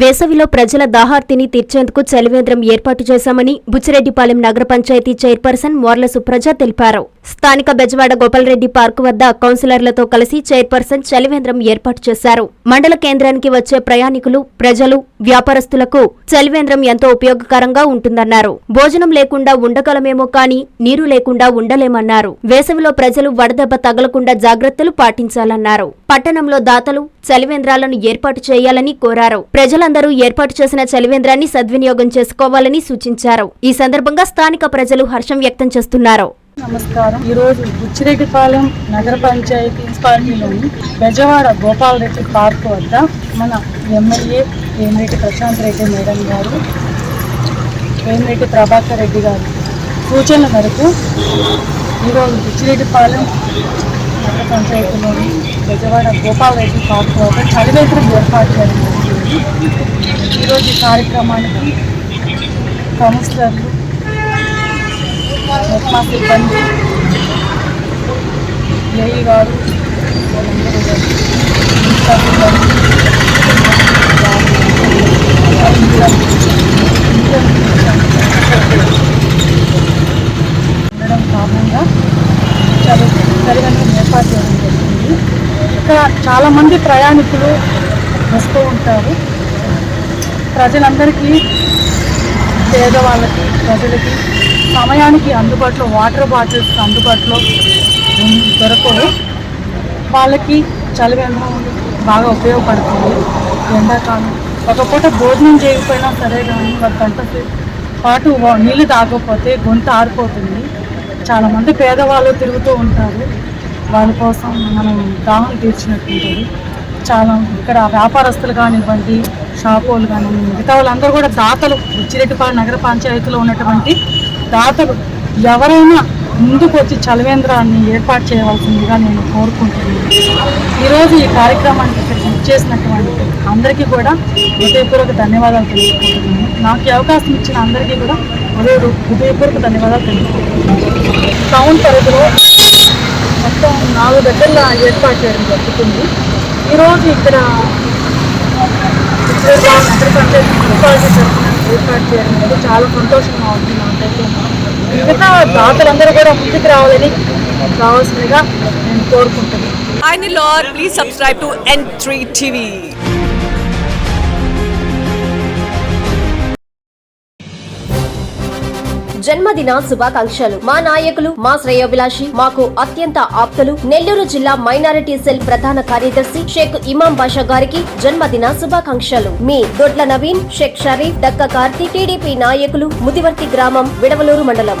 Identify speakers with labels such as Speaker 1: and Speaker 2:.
Speaker 1: వేసవిలో ప్రజల దాహార్తిని తీర్చేందుకు చలివేంద్రం ఏర్పాటు చేశామని బుచ్చిరెడ్డిపాలెం నగర పంచాయతీ చైర్పర్సన్ మోర్ల సుప్రజ తెలిపారు. స్థానిక బెజవాడ గోపాలరెడ్డి పార్కు వద్ద కౌన్సిలర్లతో కలిసి చైర్పర్సన్ చలివేంద్రం ఏర్పాటు చేశారు. మండల కేంద్రానికి వచ్చే ప్రయాణికులు ప్రజలు వ్యాపారస్తులకు చలివేంద్రం ఎంతో ఉపయోగకరంగా ఉంటుందన్నారు. భోజనం లేకుండా ఉండగలమేమో కానీ నీరు లేకుండా ఉండలేమన్నారు. వేసవిలో ప్రజలు వడదెబ్బ తగలకుండా జాగ్రత్తలు పాటించాలన్నారు. పట్టణంలో దాతలు చలివేంద్రాలను ఏర్పాటు చేయాలని కోరారు. ప్రజల ప్రజలందరూ ఏర్పాటు చేసిన చలివేంద్రాన్ని సద్వినియోగం చేసుకోవాలని సూచించారు. ఈ సందర్భంగా స్థానిక ప్రజలు హర్షం వ్యక్తం చేస్తున్నారు.
Speaker 2: నమస్కారం. ఈరోజు బుచ్చిరెడ్డిపాలెం నగర పంచాయతీ మున్సిపాలిటీలోని బెజవాడ గోపాల్ రెడ్డి పార్క్ వద్ద మన ఎమ్మెల్యే వేమిరెడ్డి ప్రశాంత్ రెడ్డి మేడం గారు వేమిరెడ్డి ప్రభాకర్ రెడ్డి గారు సూచనల మేరకు ఈరోజు బుచ్చిరెడ్డిపాలెం నగర పంచాయతీలోని బెజవాడ గోపాల్ రెడ్డి పార్క్ ఒక చలివేంద్రం ఏర్పాటు చేయడం ఈరోజు ఈ కార్యక్రమానికి కౌన్సిలర్లు నిర్మా సిబ్బంది ఏఈ గారు ఉండడం కారణంగా చదువు చలివెంటం ఏర్పాటు చేయడం జరిగింది ఇక్కడ చాలామంది ప్రయాణికులు వస్తూ ఉంటారు. ప్రజలందరికీ పేదవాళ్ళకి ప్రజలకి సమయానికి అందుబాటులో వాటర్ బాటిల్స్ అందుబాటులో ఉం- దొరకవు. వాళ్ళకి చలివేంద్రం బాగా ఉపయోగపడుతుంది. ఎండాకాలం ఒక పూట భోజనం చేయకపోయినా సరే కానీ ఒక గంట పాటు నీళ్ళు తాగకపోతే గొంతు ఆరిపోతుంది. చాలామంది పేదవాళ్ళు తిరుగుతూ ఉంటారు. వాళ్ళ కోసం మనం దాహం తీర్చినట్టు ఉంటుంది చాలా ఇక్కడ వ్యాపారస్తులు కానివ్వండి షాపులు కానివ్వండి మిగతా వాళ్ళందరూ కూడా దాతలు. ఉచ్చిరెడ్డిపాడు నగర పంచాయతీలో ఉన్నటువంటి దాతలు ఎవరైనా ముందుకు వచ్చి చలవేంద్రాన్ని ఏర్పాటు చేయవలసిందిగా నేను కోరుకుంటున్నాను. ఈరోజు ఈ కార్యక్రమానికి ఇక్కడ చేసినటువంటి అందరికీ కూడా హృదయపూర్వక ధన్యవాదాలు తెలుసుకుంటున్నాను నాకు అవకాశం ఇచ్చిన అందరికీ కూడా హృదయ హృదయపూర్వక ధన్యవాదాలు తెలుసుకుంటున్నాను టౌన్ పరిధిలో నాలుగు దగ్గరలో ఏర్పాటు చేయడం జరుగుతుంది. ఈరోజు ఇక్కడ ఏర్పాటు చేయడం అనేది చాలా సంతోషంగా ఉంది నాకైతే. మిగతా దాతలందరూ కూడా ముందుకు రావాలని కావాల్సిందిగా నేను కోరుకుంటున్నాను.
Speaker 3: ఐ నీ లార్ please subscribe to N three TV
Speaker 1: జన్మదిన శుభాకాంక్షలు. మా నాయకులు మా శ్రేయోభిలాషి మాకు అత్యంత ఆప్తులు. నెల్లూరు జిల్లా మైనారిటీ సెల్ ప్రధాన కార్యదర్శి షేక్ ఇమాం బాషా గారికి జన్మదిన శుభాకాంక్షలు. మీ దొడ్ల నవీన్ షేక్ షరీఫ్ దక్క కార్తీ టీడీపీ నాయకులు ముదివర్తి గ్రామం విడవలూరు మండలం.